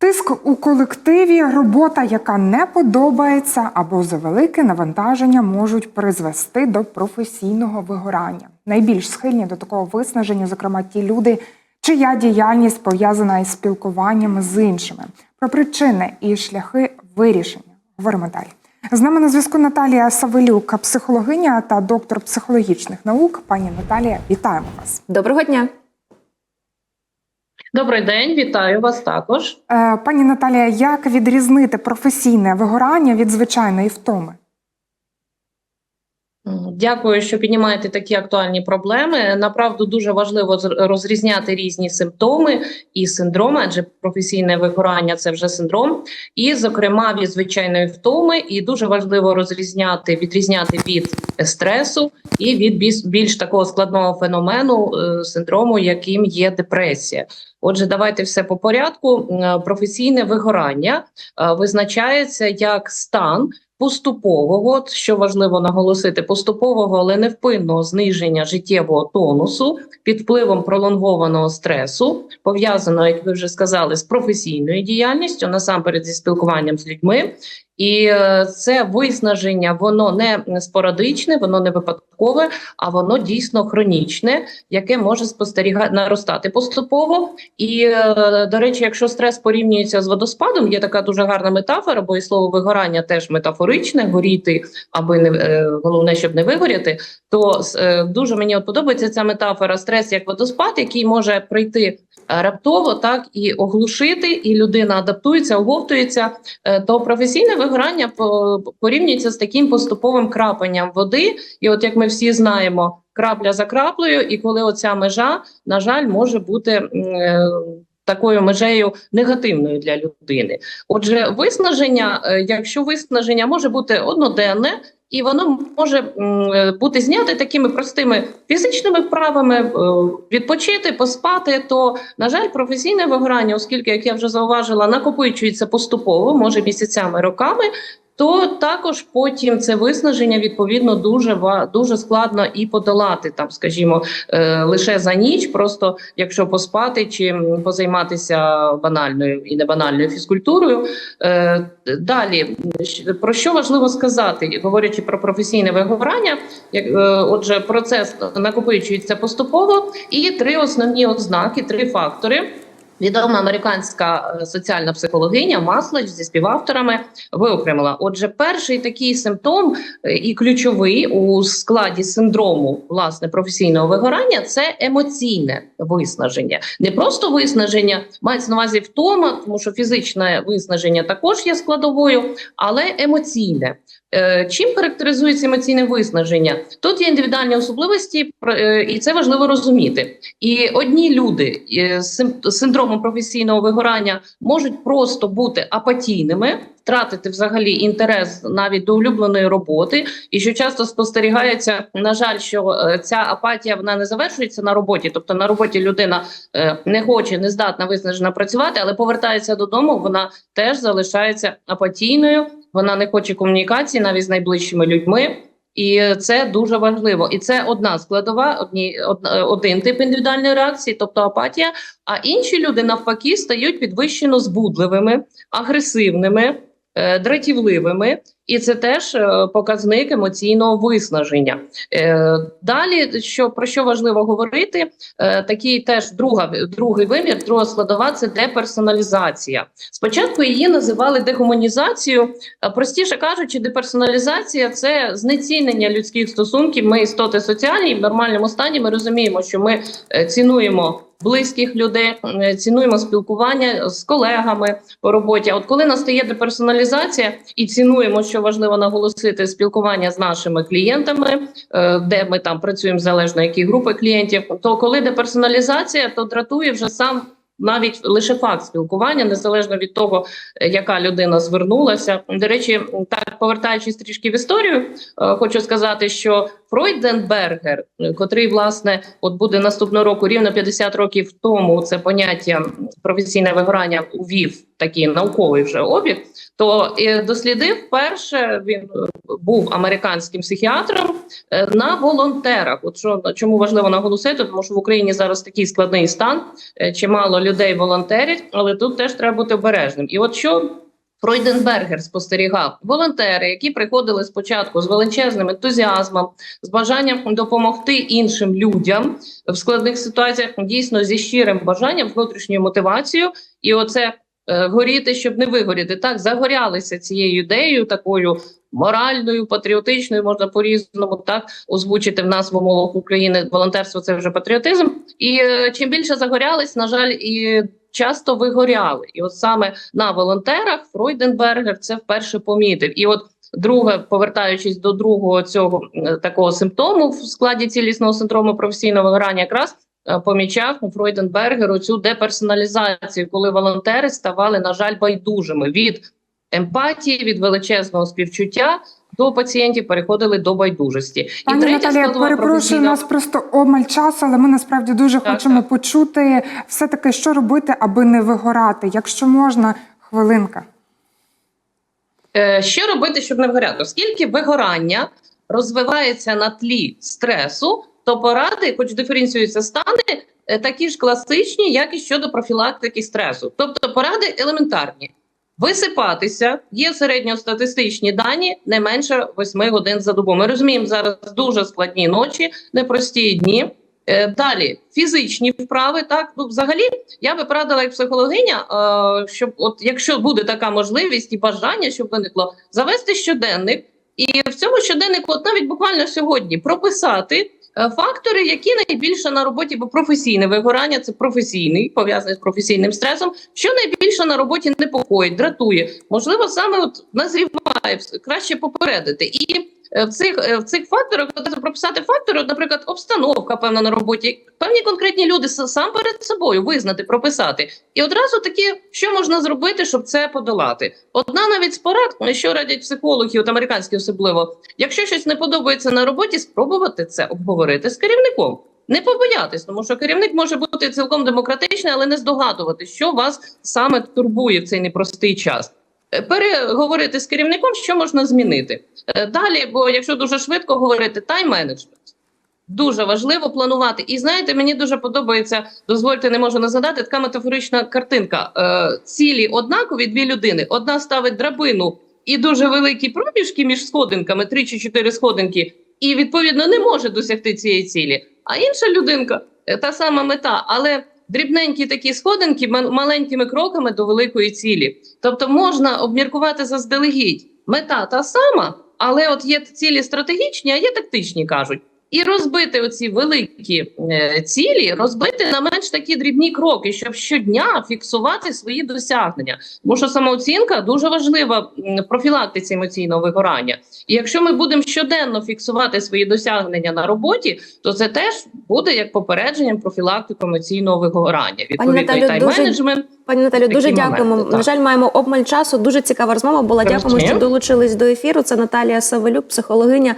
Тиск у колективі, робота, яка не подобається, або завелике навантаження можуть призвести до професійного вигорання. Найбільш схильні до такого виснаження, зокрема, ті люди, чия діяльність пов'язана із спілкуванням з іншими. Про причини і шляхи вирішення говоримо далі. З нами на зв'язку Наталія Савелюк, психологиня та доктор психологічних наук. Пані Наталія, вітаємо вас. Доброго дня. Добрий день, вітаю вас також. Е, Пані Наталія, як відрізнити професійне вигорання від звичайної втоми? Дякую, що піднімаєте такі актуальні проблеми. Направду дуже важливо розрізняти різні симптоми і синдроми, адже професійне вигорання це вже синдром, і, зокрема, від звичайної втоми. І дуже важливо розрізняти, відрізняти від стресу і від більш, більш такого складного феномену е, синдрому, яким є депресія. Отже, давайте все по порядку. Професійне вигорання е, визначається як стан поступового, що важливо наголосити, поступового, але невпинного зниження життєвого тонусу під впливом пролонгованого стресу, пов'язаного, як ви вже сказали, з професійною діяльністю, насамперед зі спілкуванням з людьми. І е, це виснаження, воно не спорадичне, воно не випадкове, а воно дійсно хронічне, яке може спостерігати наростати поступово. І е, до речі, якщо стрес порівнюється з водоспадом, є така дуже гарна метафора, бо і слово вигорання теж метафоричне, горіти, аби не е, головне, щоб не вигоріти. То е, дуже мені подобається ця метафора стрес як водоспад, який може прийти раптово, так і оглушити, і людина адаптується, оговтується. То професійне вигорання по- порівнюється з таким поступовим крапанням води. І от як ми всі знаємо, крапля за краплею, і коли оця межа, на жаль, може бути. е, Такою межею негативною для людини. Отже, виснаження, е, якщо виснаження може бути одноденне, і воно може е, бути зняте такими простими фізичними вправами, відпочити, поспати. То на жаль, професійне вигорання, оскільки, як я вже зауважила, накопичується поступово, може місяцями, роками. То також потім це виснаження відповідно дуже дуже складно і подолати там, скажімо, е, лише за ніч, просто якщо поспати чи позайматися банальною і небанальною фізкультурою. Е, Далі про що важливо сказати, говорячи про професійне вигорання, як е, отже, процес накопичується поступово, і три основні ознаки, три фактори. Відома американська е, соціальна психологиня Маслач зі співавторами виокремила. Отже, перший такий симптом е, і ключовий у складі синдрому власне професійного вигорання це емоційне виснаження. Не просто виснаження, мається на увазі втома, тому що фізичне виснаження також є складовою, але емоційне. Е, Чим характеризується емоційне виснаження? Тут є індивідуальні особливості, е, і це важливо розуміти. І одні люди е, з синдромом професійного вигорання можуть просто бути апатійними, втратити взагалі інтерес навіть до улюбленої роботи. І що часто спостерігається, на жаль, що ця апатія вона не завершується на роботі. Тобто на роботі людина не хоче, не здатна виснажена працювати, але повертається додому. Вона теж залишається апатійною. Вона не хоче комунікації навіть з найближчими людьми. І це дуже важливо, і це одна складова, одні од- один тип індивідуальної реакції, тобто апатія. А інші люди навпаки стають підвищено збудливими, агресивними, е, дратівливими, і це теж е, показник емоційного виснаження. Е, Далі, що про що важливо говорити, е, такий теж друга другий вимір, друга складова це деперсоналізація. Спочатку її називали дегуманізацією. Простіше кажучи, деперсоналізація це знецінення людських стосунків. Ми істоти соціальні, в нормальному стані ми розуміємо, що ми цінуємо. Близьких людей е, цінуємо спілкування з колегами по роботі. От коли настає деперсоналізація і цінуємо, що важливо наголосити, спілкування з нашими клієнтами, е, де ми там працюємо залежно які групи клієнтів. То коли деперсоналізація, то дратує вже сам навіть лише факт спілкування, незалежно від того, е, яка людина звернулася. До речі, так повертаючись трішки в історію, хочу сказати, що Фройденбергер, котрий власне от буде наступного року, рівно 50 років тому, це поняття професійне вигорання увів такий науковий вже обіг. То е, дослідив перше. Він був американським психіатром е, на волонтерах. От що чому важливо наголосити, тому що в Україні зараз такий складний стан, е, чимало людей волонтерять, але тут теж треба бути обережним. І от що Фройденбергер спостерігав волонтери, які приходили спочатку з величезним ентузіазмом, з бажанням допомогти іншим людям в складних ситуаціях, дійсно зі щирим бажанням, внутрішньою мотивацією, і оце е, горіти, щоб не вигоріти. Так загорялися цією ідеєю, такою моральною, патріотичною, можна по-різному так озвучити в назву мовах України. Волонтерство це вже патріотизм. І е, чим більше загорялись, на жаль, і часто вигоряли. І от саме на волонтерах Фройденбергер це вперше помітив. І от друге, повертаючись до другого цього такого симптому в складі цілісного синдрому професійного вигорання, якраз е, помічав у Фройденбергеру цю деперсоналізацію, коли волонтери ставали, на жаль, байдужими від емпатії, від величезного співчуття. До пацієнтів переходили до байдужості. Пані і третя складова перепрошую, професійна- нас просто обмаль часу, але ми насправді дуже Так, хочемо так. почути все таки, що робити, аби не вигорати. Якщо можна, хвилинка. Е, Що робити, щоб не вигоряти? Оскільки вигорання розвивається на тлі стресу, то поради, хоч диференціюються стани, е, такі ж класичні, як і щодо профілактики стресу. Тобто поради елементарні. Висипатися є середньостатистичні дані не менше 8 годин за добу. Ми розуміємо зараз дуже складні ночі, непрості дні. Е, Далі фізичні вправи. Так ну взагалі я би порадила як психологиня, е, щоб от якщо буде така можливість і бажання, щоб виникло, завести щоденник, і в цьому щоденнику, от навіть буквально сьогодні, прописати фактори, які найбільше на роботі, бо професійне вигорання це професійний, пов'язаний з професійним стресом. Що найбільше на роботі непокоїть, дратує, можливо, саме от назріває краще попередити і. Е, В цих е, в цих факторах прописати фактори, наприклад, обстановка певна на роботі, певні конкретні люди сам перед собою визнати, прописати, і одразу такі, що можна зробити, щоб це подолати. Одна навіть з порад, що радять психологи, от американські особливо, якщо щось не подобається на роботі, спробувати це обговорити з керівником. Не побоятись, тому що керівник може бути цілком демократичний, але не здогадувати, що вас саме турбує в цей непростий час. Е, Переговорити з керівником, що можна змінити. Е, Далі, бо якщо дуже швидко говорити, тайм-менеджмент. Дуже важливо планувати. І знаєте, мені дуже подобається, дозвольте, не можу не згадати, така метафорична картинка. Е, цілі однакові дві людини. Одна ставить драбину і дуже великі проміжки між сходинками, три чи чотири сходинки, і відповідно не може досягти цієї цілі. А інша людинка е, та сама мета, але дрібненькі такі сходинки маленькими кроками до великої цілі. Тобто можна обміркувати заздалегідь. Мета та сама, але от є цілі стратегічні, а є тактичні кажуть. І розбити оці великі е, цілі, розбити на менш такі дрібні кроки, щоб щодня фіксувати свої досягнення. Тому що самооцінка дуже важлива в профілактиці емоційного вигорання. І якщо ми будемо щоденно фіксувати свої досягнення на роботі, то це теж буде як попередженням профілактику емоційного вигорання. Відповідно, і тайм-менеджмент. Пані Наталю, дуже моменти, дякуємо. так. На жаль, маємо обмаль часу. Дуже цікава розмова була. Дякуємо, що долучились до ефіру. Це Наталія Савелюк, психологиня,